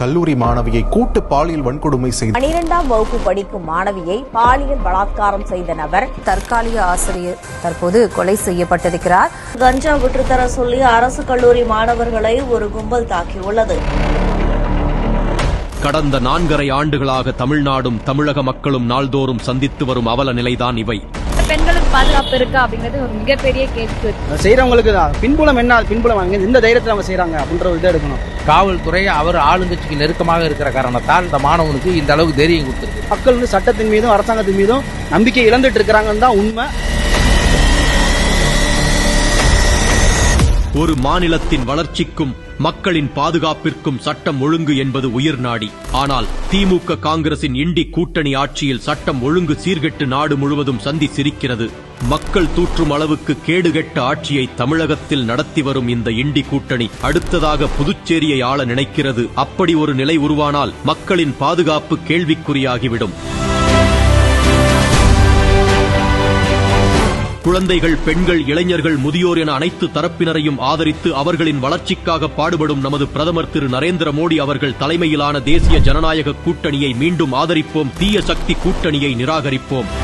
கல்லூரி மாணவியை கூட்டு பாலியல் வன்கொடுமை செய்த பனிரெண்டாம் வகுப்பு படிக்கும் மாணவியை பாலியல் பலாத்காரம் செய்த நபர் தற்காலிக ஆசிரியர் தற்போது கொலை செய்யப்பட்டிருக்கிறார். கஞ்சா விற்றுத்தர சொல்லி அரசு கல்லூரி மாணவர்களை ஒரு கும்பல் தாக்கியுள்ளது. கடந்த நான்கரை ஆண்டுகளாக தமிழ்நாடும் தமிழக மக்களும் நாள்தோறும் சந்தித்து வரும் அவல நிலைதான் இவை. பெண்களுக்கு பாதுகாப்பு இருக்கா அப்படிங்கிறது ஒரு மிகப்பெரிய கேள்வி. செய்யறவங்களுக்கு தான். பின்புலம் என்ன பின்புலம் இந்த தைரியத்தில் அவங்க செய்யறாங்க அப்படின்ற ஒரு இதை எடுக்கணும். காவல்துறை அவர் ஆளுங்கட்சிக்கு நெருக்கமாக இருக்கிற காரணத்தால் இந்த மாணவனுக்கு இந்த அளவுக்கு தைரியம் கொடுத்திருக்கு. மக்கள் வந்து சட்டத்தின் மீதும் அரசாங்கத்தின் மீதும் நம்பிக்கை இழந்துட்டு இருக்கிறாங்கன்னு தான் உண்மை. ஒரு மாநிலத்தின் வளர்ச்சிக்கும் மக்களின் பாதுகாப்பிற்கும் சட்டம் ஒழுங்கு என்பது உயிர் நாடி. ஆனால் திமுக காங்கிரசின் இண்டி கூட்டணி ஆட்சியில் சட்டம் ஒழுங்கு சீர்கெட்டு நாடு முழுவதும் சந்தி சிரிக்கிறது. மக்கள் தூற்றும் அளவுக்கு கேடுகெட்ட ஆட்சியை தமிழகத்தில் நடத்தி வரும் இந்த இண்டி கூட்டணி அடுத்ததாக புதுச்சேரியை ஆள நினைக்கிறது. அப்படி ஒரு நிலை உருவானால் மக்களின் பாதுகாப்பு கேள்விக்குறியாகிவிடும். குழந்தைகள் பெண்கள் இளைஞர்கள் முதியோர் என அனைத்து தரப்பினரையும் ஆதரித்து அவர்களின் வளர்ச்சிக்காக பாடுபடும் நமது பிரதமர் திரு நரேந்திர மோடி அவர்கள் தலைமையிலான தேசிய ஜனநாயக கூட்டணியை மீண்டும் ஆதரிப்போம். தீய சக்தி கூட்டணியை நிராகரிப்போம்.